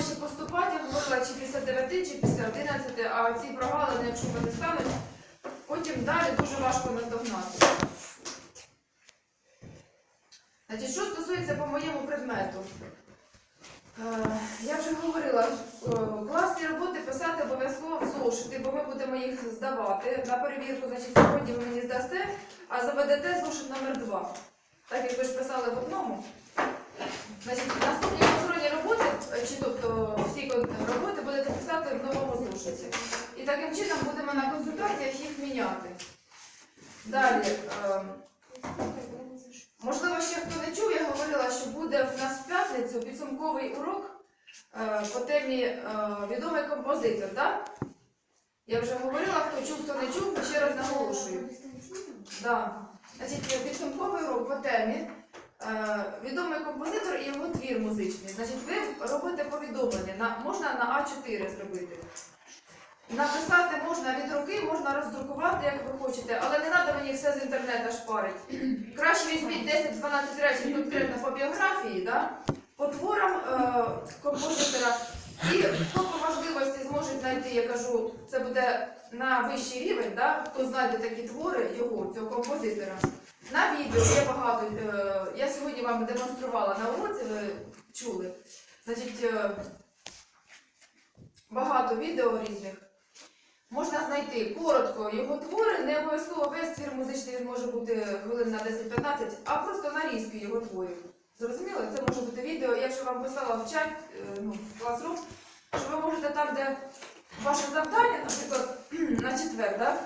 ще поступати, я говорила, чи після 9, чи після 11, а ці прогалини, якщо вони стануть, потім далі дуже важко наздогнати. Значить, що стосується по моєму предмету, Е, я вже говорила, е, класні роботи писати обов'язково в зошити, бо ми будемо їх здавати. На перевірку, значить, сьогодні ви мені здасте, а заведете зошит номер 2 Так як ви ж писали в одному. Значить, наступні контрольні роботи, е, чи тобто всі кон- роботи будете писати в новому зошиті. І таким чином будемо на консультаціях їх міняти. Далі. е, Можливо, ще хто не чув, я говорила, що буде в нас в п'ятницю підсумковий урок е, по темі е, відомий композитор, так? Я вже говорила, хто чув, хто не чув, ще раз наголошую. Да. Підсумковий урок по темі е, відомий композитор і його твір музичний. Значить, ви робите повідомлення, можна на А4 зробити. Написати можна від руки, можна роздрукувати, як ви хочете, але не треба мені все з інтернету шпарити. Краще візьміть 10-12 речень конкретно по біографії, да? по творам е, композитора. І хто по можливості зможе знайти, я кажу, це буде на вищий рівень, да? хто знайде такі твори його, цього композитора. На відео є багато. Е, я сьогодні вам демонструвала на уроці, ви чули. Значить, е, багато відео різних. Можна знайти коротко його твори, не обов'язково весь твір музичний він може бути хвилин на 10-15, а просто нарізки його творів. Зрозуміло? Це може бути відео. Я вже вам писала в чат, е, ну, класрум, що ви можете там, де ваше завдання, наприклад, на четвер, да?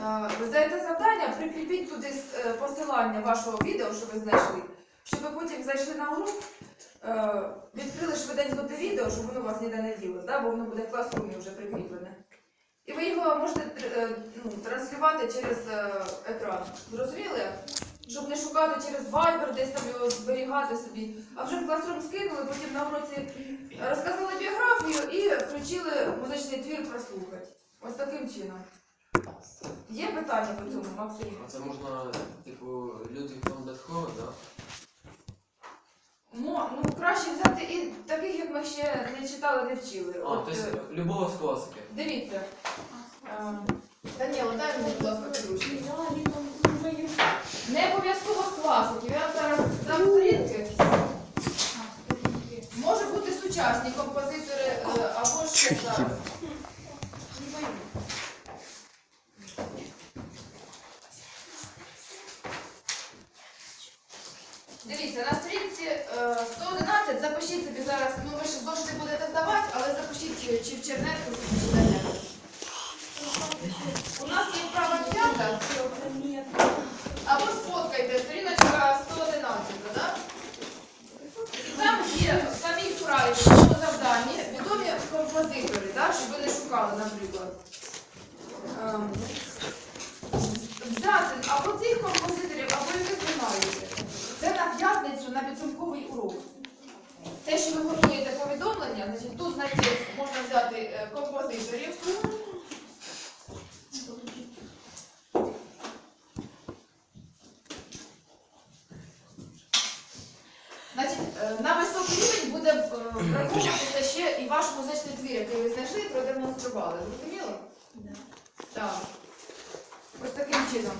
Е, ви здаєте завдання, прикріпіть туди е, посилання вашого відео, що ви знайшли, щоб ви потім зайшли на е, відкрили швиденько те відео, щоб воно вас ніде не ділось, да? бо воно буде в класрумі вже прикріплене. І ви його можете е, ну, транслювати через е, екран. Зрозуміли? Щоб не шукати через Viber, десь там його зберігати собі. А вже в класрум скинули, потім на уроці розказали біографію і включили музичний твір прослухати. Ось таким чином. Є питання по цьому, Максим? А це можна, типу, Ludwig да? Мо, ну, краще взяти і таких, як ми ще не читали, не вчили. А, От, тобто е, любого з класики. Дивіться. Е, Даніло, дай мені, будь ласка, підручник. Не обов'язково з класиків. Я вам зараз дам сторінки. Може бути сучасні композитори е, або ще зараз. Дивіться, на сторінці е, 111 запишіть собі зараз, ну ви ж зошити будете здавати, але запишіть чи- в чернетку, чи в чернетку. У нас є вправа п'ята, або сфоткайте, сторіночка 111, да? І там є в самій вправі, в завданні відомі композитори, да? щоб ви не шукали, наприклад. Ем, Взяти або цих композиторів, або яких ви знаєте. Це на п'ятницю на підсумковий урок. Те, що ви готуєте повідомлення, значить тут знайти можна взяти е, композиторів. Значить, е, на високий рівень буде е, враховуватися ще і ваш музичний твір, який ви знайшли і продемонстрували. Зрозуміло? Так. Ось таким чином.